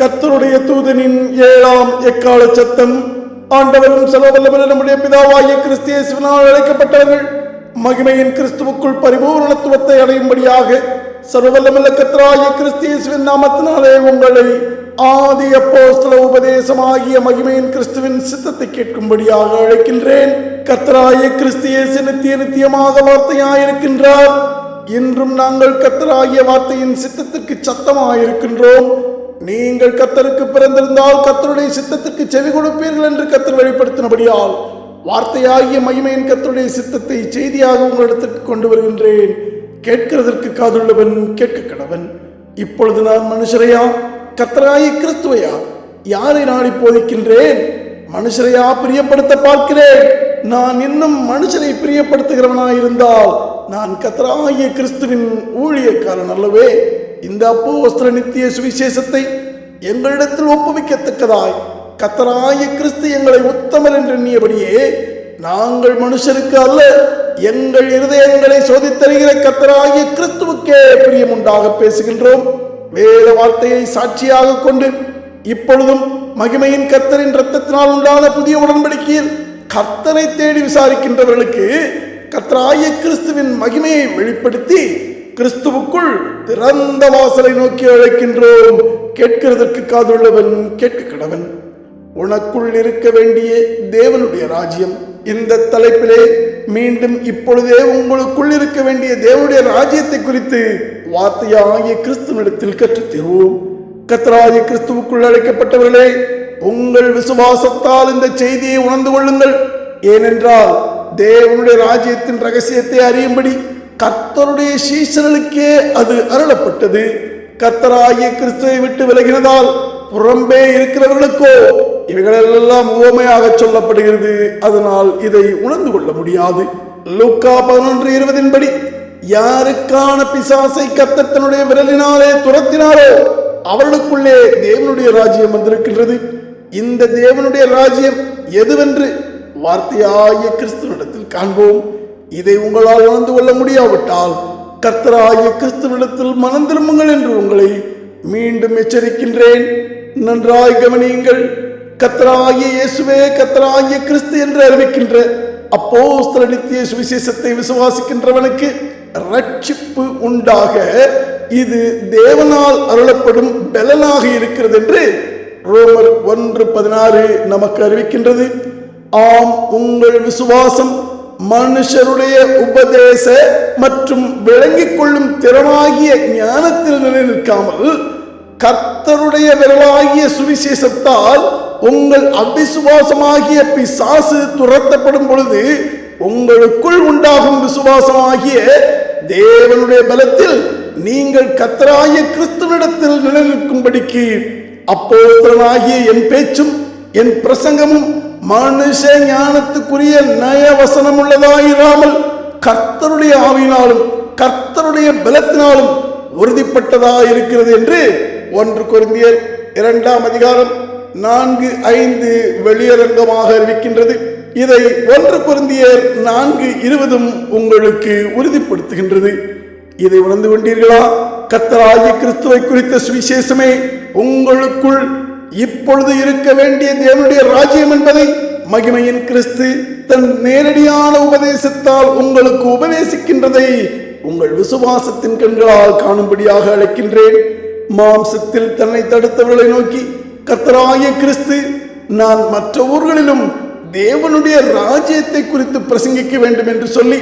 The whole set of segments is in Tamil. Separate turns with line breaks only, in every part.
கத்தருடைய தூதனின் ஏழாம் எக்கால சத்தம். ஆண்டவரும் செலவல்லவர் நம்முடைய பிதாவாகிய கிறிஸ்தியேசுவினால் அழைக்கப்பட்டவர்கள் மகிமையின் கிறிஸ்துவுக்குள் பரிபூரணத்துவத்தை அடையும்படியாக சர்வவல்லமல்ல கர்த்தராகிய கிறிஸ்தியேசுவின் நாமத்தினாலே உங்களை ஆதி அப்போஸ்தல உபதேசமாகிய மகிமையின் கிறிஸ்துவின் சித்தத்தை கேட்கும்படியாக அழைக்கின்றேன். கத்தராய கிறிஸ்தியேசு நித்திய நித்தியமாக வார்த்தையாயிருக்கின்றார். இன்றும் நாங்கள் கத்தராகிய வார்த்தையின் சித்தத்திற்கு சத்தமாயிருக்கின்றோம். நீங்கள் கத்தருக்கு பிறந்திருந்தால் கத்தருடைய சித்தத்திற்கு செவி கொடுப்பீர்கள் என்று கத்தர் வெளிப்படுத்தினபடியால் வார்த்தையாகிய மகிமையின் கத்தருடைய சித்தத்தை செய்தியாக உங்களிடத்திற்கு கொண்டு வருகின்றேன். கேட்கிறதற்கு காதுள்ளவன் கேட்க கடவன் இப்பொழுது நான் மனுஷரையா? கத்தராகிய கிறிஸ்துவையா? யாரை நாடி போதிக்கின்றேன் மனுஷரையா பிரியப்படுத்த பார்க்கிறேன். நான் இன்னும் மனுஷரை பிரியப்படுத்துகிறவனாயிருந்தால் நான் கத்தராகிய கிறிஸ்துவின் ஊழியக்காரன் அல்லவே. இந்த அப்போஸ்தல நித்திய சுவிசேஷத்தை எங்களிடத்தில் ஒப்புவிக்கத்தக்கதாய். கத்தராய கிறிஸ்து எங்களை உத்தமர் என்று எண்ணியபடியே நாங்கள் மனுஷருக்கு அல்ல எங்கள் இருதயங்களை சோதித்தருகிற கத்தராகிய கிறிஸ்துவுக்கே பிரியமுண்டாக பேசுகின்றோம். வேத வார்த்தையை சாட்சியாக கொண்டு இப்பொழுதும் மகிமையின் கர்த்தரின் இரத்தத்தினால் உண்டான புதிய உடன்படிக்கையில் கர்த்தரை தேடி விசாரிக்கின்றவர்களுக்கு கர்த்தராகிய கிறிஸ்துவின் மகிமையை வெளிப்படுத்தி கிறிஸ்துவுக்குள் திறந்த வாசலை நோக்கி அழைக்கின்றோம். கேட்கிறதற்கு காதுள்ளவன் கேட்க கடவன் உனக்குள் இருக்க வேண்டிய தேவனுடைய ராஜ்யம். இந்த தலைப்பிலே மீண்டும் இப்பொழுதே உங்களுக்குள் இருக்க வேண்டிய தேவனுடைய ராஜ்யத்தை குறித்து வார்த்தையாகிய கிறிஸ்துவனிடத்தில் கற்றுத் தருவோம் கத்தராகிய கிறிஸ்துவுக்குள் அழைக்கப்பட்டவர்களே உங்கள் விசுவாசத்தால் இந்த செய்தியை உணர்ந்து கொள்ளுங்கள். ஏனென்றால் தேவனுடைய ராஜ்யத்தின் ரகசியத்தை அறியும்படி கர்த்தருடைய சீசர்களுக்கே அது அருளப்பட்டது. கர்த்தராகிய கிறிஸ்துவை விட்டு விலகினதால் புறம்பே இருக்கிறவர்களுக்கோ இவைகளெல்லாம் உவமையாக சொல்லப்படுகிறது. அதனால் இதை உணர்ந்து கொள்ள முடியாது. லூக்கா பதினொன்று இருபதின்படி யாருக்கான பிசாசை கர்த்தர் தன்னுடைய விரலினாலே துரத்தினாரோ அவர்களுக்குள்ளே தேவனுடைய ராஜ்யம் வந்திருக்கின்றது. இந்த தேவனுடைய ராஜ்யம் எதுவென்று வார்த்தையாகிய கிறிஸ்துவனிடத்தில் காண்போம். இதை உங்களால் உணர்ந்து கொள்ள முடியாவிட்டால் கர்த்தராகிய கிறிஸ்துவிடத்தில் மனம் திரும்புங்கள் என்று உங்களை மீண்டும் எச்சரிக்கின்றேன். நன்றாய் கவனியுங்கள். கத்தராகிய இயேசுவே கத்தராகிய கிறிஸ்து என்று அறிவிக்கின்ற அப்போ நித்திய சுவிசேஷத்தை விசுவாசிக்கின்றவனுக்கு ரட்சிப்பு உண்டாக இது தேவனால் அருளப்படும் பலனாக இருக்கிறது என்று ரோமர் ஒன்று பதினாறு நமக்கு அறிவிக்கின்றது. ஆம் உங்கள் விசுவாசம் மனுஷருடைய உபதேச மற்றும் விளங்கிக் கொள்ளும் திறனாகிய ஞானத்தில் நிலைநிற்காமல் கர்த்தருடைய விரலாகிய சுவிசேஷத்தால் உங்கள் அவிசுவாசமாகிய பிசாசு துரத்தப்படும் பொழுது உங்களுக்குள் உண்டாகும் விசுவாசமாகிய தேவனுடைய பலத்தில் நீங்கள் கத்தராய கிறிஸ்துவிடத்தில் நிலைநிற்கும்படிக்கு அப்போதனாகிய என் பேச்சும் என் பிரசங்கமும் மனுஷ ஞானத்துக்குரிய நய வசனம் உள்ளதாயிராமல் கர்த்தருடைய ஆவியினாலும் கர்த்தருடைய பலத்தினாலும் உறுதிப்பட்டதா இருக்கிறது என்று ஒன்று குருந்தியர் இரண்டாம் அதிகாரம் நான்கு ஐந்து வெளியரங்கமாக அறிவிக்கின்றது. இதை ஒன்று குருந்தியர் நான்கு இருபதும் உங்களுக்கு உறுதிப்படுத்துகின்றது. இதை உணர்ந்து கொண்டீர்களா? கத்தராகிய கிறிஸ்துவை குறித்த சுவிசேஷமே உங்களுக்குள் இப்பொழுது இருக்க வேண்டிய தேவனுடைய ராஜ்யம் என்பதை மகிமையின் கிறிஸ்து தன் நேரடியான உபதேசத்தால் உங்களுக்கு உபதேசிக்கின்றதை உங்கள் விசுவாசத்தின் கண்களால் காணும்படியாக அழைக்கின்றேன். மாம்சத்தில் தன்னை தடுத்தவர்களை நோக்கி கத்தராய கிறிஸ்து நான் மற்ற ஊர்களிலும் தேவனுடைய ராஜ்யத்தை குறித்து பிரசங்கிக்க வேண்டும் என்று சொல்லி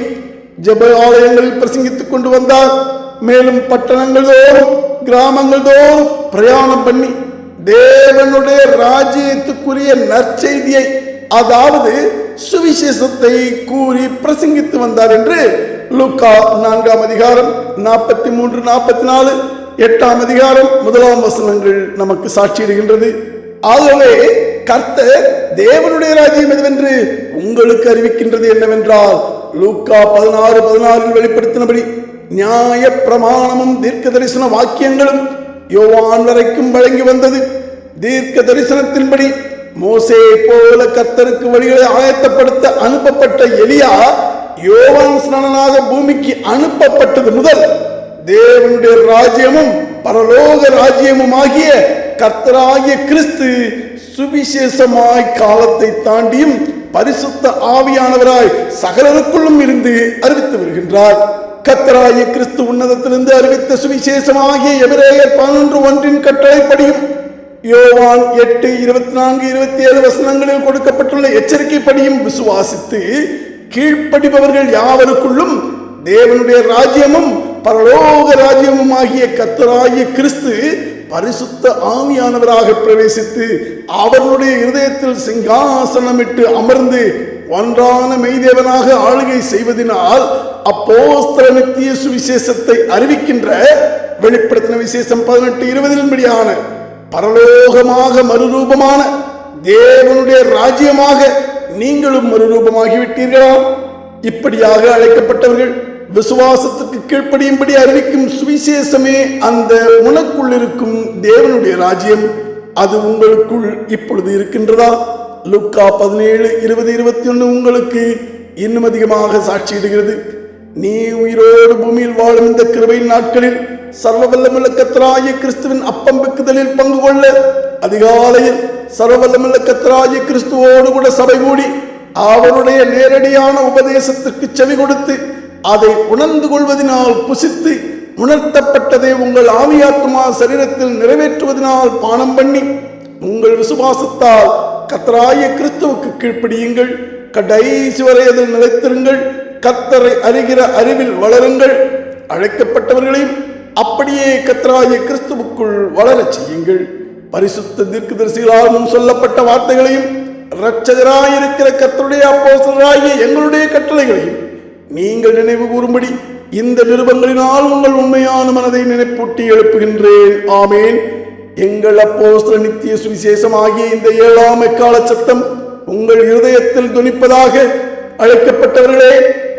ஜப ஆலயங்களில் பிரசங்கித்துக் கொண்டு வந்தார். மேலும் பட்டணங்கள் தோறும் கிராமங்கள் தோறும் பிரயாணம் பண்ணி தேவனுடைய ராஜ்யத்துக்குரிய நற்செய்தியை அதாவது சுவிசேஷத்தை கூறி பிரசங்கித்து வந்தார் என்று லுக்கா நான்காம் அதிகாரம் நாற்பத்தி மூன்று நாற்பத்தி நாலு எட்டாம் அதிகாரம் முதலாம் வசனங்கள் நமக்கு சாட்சியிடுகின்றது ஆகவே கர்த்தர் தேவனுடைய ராஜ்யம் எதுவென்று உங்களுக்கு அறிவிக்கின்றது என்னவென்றால் லூக்கா பதினாறு பதினாறில் வெளிப்படுத்தினபடி நியாய பிரமாணமும் தீர்க்க தரிசன வாக்கியங்களும் யோவான் வரைக்கும் வழங்கி வந்தது. தீர்க்க தரிசனத்தின்படி மோசே போல கர்த்தருக்கு வழிகளை ஆயத்தப்படுத்த அனுப்பப்பட்ட எலியா யோவான் ஸ்நானனாக பூமிக்கு அனுப்பப்பட்டது முதல் தேவனுடைய ராஜ்யமும் பரலோக ராஜ்யமும் ஆகிய கர்த்தராகிய கிறிஸ்து சுவிசேஷமாய் காலத்தை தாண்டியும் பரிசுத்த ஆவியானவராய் சகலருக்குள்ளும் இருந்து அறிவித்து வருகின்றார். கத்தராய கிறிஸ்து உன்னதத்திலிருந்து அறிவித்த சுவிசேஷமாகிய எபிரேயர் பதினொன்று ஒன்றின் கட்டளைப்படியும் யோவான் எட்டு இருபத்தி நான்கு இருபத்தி ஏழு வசனங்களில் கொடுக்கப்பட்டுள்ள எச்சரிக்கைப்படியும் விசுவாசித்து கீழ்ப்படிபவர்கள் யாவருக்குள்ளும் தேவனுடைய ராஜ்யமும் பரலோக ராஜ்யமும் ஆகிய கத்தராகிய கிறிஸ்து பரிசுத்த ஆவியானவராக பிரவேசித்து அவர்களுடைய இருதயத்தில் சிங்காசனமிட்டு அமர்ந்து ஒன்றான மெய்தேவனாக ஆளுகை செய்வதனால் அப்போஸ்தல நித்திய சுவிசேஷத்தை அறிவிக்கின்ற வெளிப்படுத்தின விசேஷம் பதினெட்டு இருபதின்படியான பரலோகமாக மறுரூபமான தேவனுடைய ராஜ்யமாக நீங்களும் மறுரூபமாகிவிட்டீர்களா? இப்படியாக அழைக்கப்பட்டவர்கள் விசுவாசத்துக்கு கீழ்ப்படியும்படி அறிவிக்கும் சுவிசேஷமே அந்த உனக்குள் இருக்கும் தேவனுடைய ராஜ்யம். அது உங்களுக்குள் இப்பொழுது இருக்கின்றதா? லுக்கா பதினேழு இருபது இருபத்தி ஒன்று உங்களுக்கு இன்னும் அதிகமாக சாட்சியிடுகிறது நீ உயிரோடு பூமியில் வாழும் இந்த கிருபையின் நாட்களில் சர்வவல்லமுள்ள கத்தராய கிறிஸ்துவின் அப்பம் வெக்குதலில் பங்கு கொள்ள அதிகாலையில் சர்வவல்லமுள்ள கத்தராய கிறிஸ்துவோடு கூட சபை கூடி அவருடைய நேரடியான உபதேசத்திற்கு செவி கொடுத்து அதை உணர்ந்து கொள்வதனால் புசித்து உணர்த்தப்பட்டதை உங்கள் ஆவியாத்மா சரீரத்தில் நிறைவேற்றுவதனால் பானம் பண்ணி உங்கள் விசுவாசத்தால் கத்தராய கிறிஸ்துவுக்கு கீழ்ப்படியுங்கள். கடைசி வரை அதில் நிலைத்திருங்கள். கத்தரை அறிகிற அறிவில் வளருங்கள். அழைக்கப்பட்டவர்களையும் அப்படியே கத்தராய கிறிஸ்துவுக்குள் வளரச் செய்யுங்கள். பரிசுத்த தீர்க்கதரிசிகளால் முன் சொல்லப்பட்ட வார்த்தைகளையும் இரட்சகராயிருக்கிற கத்தருடைய அப்போசராகிய எங்களுடைய கட்டளைகளையும் நீங்கள் நினைவு கூறும்படி இந்த நிருபங்களினால் உங்கள் உண்மையான மனதை நினைப்பூட்டி எழுப்புகின்றேன். ஆமேன். எங்கள் அப்போஸ்தல நித்திய சுவிசேஷமாகிய இந்த ஏழாம் எக்கால சத்தம் உங்கள் இருதயத்தில் துணிப்பதாக அழைக்கப்பட்டவர்களே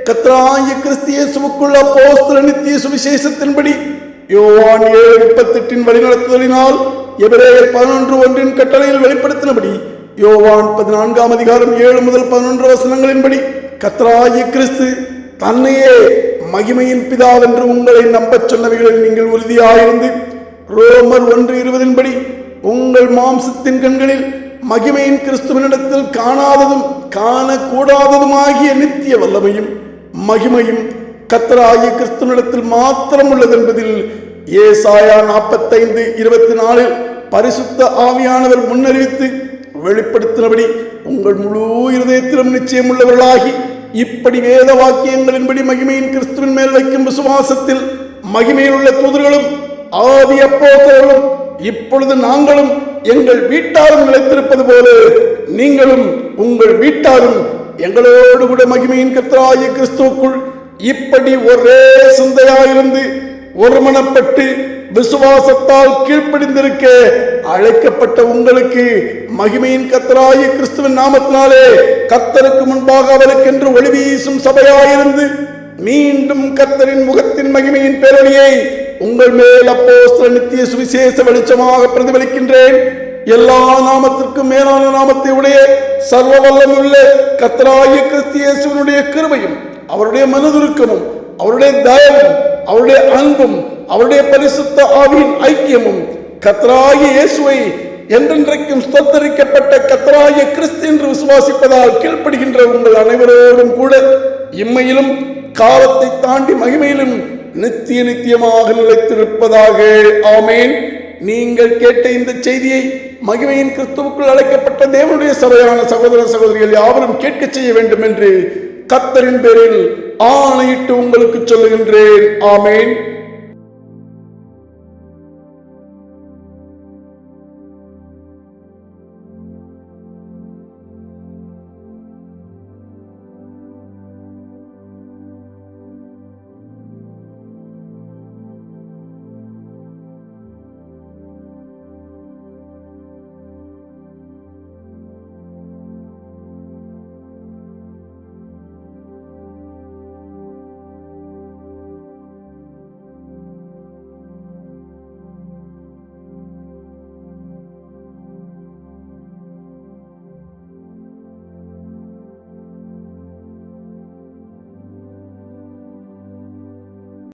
கத்ராய கிறிஸ்தியேசுவுக்குள் அப்போஸ்தல நித்திய சுவிசேஷத்தின்படி யோவான் ஏழு முப்பத்தெட்டின் வழிநடத்துதலினால் எபிரேயர் பதினொன்று ஒன்றின் கட்டளையில் வெளிப்படுத்தினபடி யோவான் பதினான்காம் அதிகாரம் ஏழு முதல் பதினொன்று வசனங்களின்படி கத்ராய கிறிஸ்து தன்னையே மகிமையின் பிதாவென்று உங்களை நம்பச் சொன்னவைகளில் நீங்கள் உறுதியாயிருந்து ரோமர் ஒன்று இருபதின்படி உங்கள் மாம்சத்தின் கண்களில் மகிமையின் கிறிஸ்துவனிடத்தில் காணாததும் காணக்கூடாததுமாகிய நித்திய வல்லமையும் மகிமையும் கத்தராகிய கிறிஸ்துவனிடத்தில் மாத்திரம் உள்ளது என்பதில் ஏசாயா நாற்பத்தைந்து இருபத்தி நாலில் பரிசுத்த ஆவியானவர் முன்னறிவித்து வெளிப்படுத்தினபடி உங்கள் முழு இருதயத்திலும் நிச்சயம் உள்ளவர்களாகி இப்படி வேத வாக்கியங்களின்படி மகிமையின் கிறிஸ்துவின் மேல் வைக்கும் விசுவாசத்தில் மகிமையில் உள்ள தூதர்களும் ஆதி அப்போதர்களும் இப்பொழுது நாங்களும் எங்கள் வீட்டாரும் நிலைத்திருப்பது போல நீங்களும் உங்கள் வீட்டாரும் எங்களோடு கூட மகிமையின் கர்த்தராகிய கிறிஸ்துவுக்குள் இப்படி ஒரே சிந்தையாயிருந்து ஒருமனப்பட்டு விசுவாசத்தால் கீழ்ப்படிந்திருக்க அழைக்கப்பட்ட உங்களுக்கு மகிமையின் கத்தராகிய கிறிஸ்துவின் நாமத்தினாலே கத்தருக்கு முன்பாக அவருக்கென்று ஒளி வீசும் சபையாயிருந்து மீண்டும் கத்தரின் முகத்தின் மகிமையின் பேரொழியை உங்கள் மேல் அப்போ நித்திய சுவிசேஷ வெளிச்சமாக பிரதிபலிக்கின்றேன். எல்லா நாமத்திற்கும் மேலான நாமத்தை உடைய சர்வ வல்லமுள்ள கத்தராகிய கிறிஸ்தியேசுவனுடைய கிருபையும் அவருடைய மனதுருக்கமும் அவருடைய தயவும் அவருடைய அன்பும் அவருடைய பரிசுத்த ஆவியின் ஐக்கியமும் கத்ராய இயேசுவை என்றென்றைக்கும் ஸ்தோத்தரிக்கப்பட்ட கத்ராய கிறிஸ்து என்று விசுவாசிப்பதால் கீழ்ப்படுகின்ற உங்கள் அனைவரோடும் கூட இம்மையிலும் காலத்தை தாண்டி மகிமையிலும் நித்திய நித்தியமாக நிலைத்திருப்பதாக. ஆமேன். நீங்கள் கேட்ட இந்த செய்தியை மகிமையின் கிறிஸ்துவுக்குள் அழைக்கப்பட்ட தேவனுடைய சபையான சகோதர சகோதரிகள் யாவரும் கேட்கச் செய்ய வேண்டும் என்று கத்தரின் பேரில் ஆணையிட்டு உங்களுக்கு சொல்லுகின்றேன். ஆமேன்.